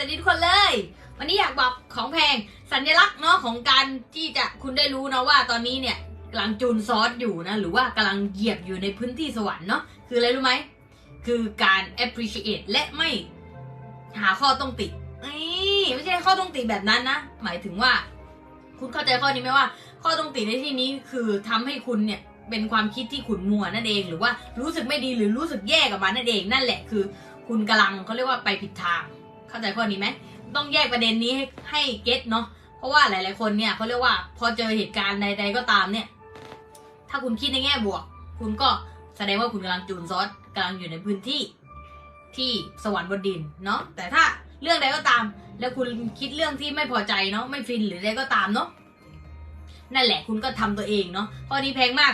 สวัสดีทุกคนเลย วันนี้อยากบอกของแพงสัญลักษณ์เนาะของการที่จะคุณได้รู้นะว่าตอนนี้เนี่ยกำลังจูนซอสอยู่นะ หรือว่ากำลังเหยียบอยู่ในพื้นที่สวรรค์เนาะคืออะไรรู้ไหม คือการ appreciate และไม่หาข้อต้องตินี่ไม่ใช่ข้อต้องติแบบนั้นนะ หมายถึงว่า คุณเข้าใจข้อนี้ไหมว่า ข้อต้องติในที่นี้คือทำให้คุณเนี่ยเป็นความคิดที่ขุนมัวนั่นเอง หรือว่ารู้สึกไม่ดีหรือรู้สึกแย่กับมันนั่นเองนั่นแหละคือ คุณกำลังเขาเรียกว่าไปผิดทาง เข้าใจข้อนี้ไหมต้องแยกประเด็นนี้ให้ให้เก็ตเนาะเพราะว่าหลาย ๆ คนเนี่ยเขาเรียกว่าพอเจอเหตุการณ์ใด ๆ ก็ตามเนี่ย ถ้าคุณคิดในแง่บวก คุณก็แสดงว่าคุณกำลังจูนซอสกำลังอยู่ในพื้นที่ที่สวรรค์บนดินเนาะแต่ถ้าเรื่องใดก็ตาม แล้วคุณคิดเรื่องที่ไม่พอใจเนาะไม่ฟินหรือใดก็ตามเนาะนั่นแหละคุณก็ทำตัวเองเนาะข้อนี้แพงมาก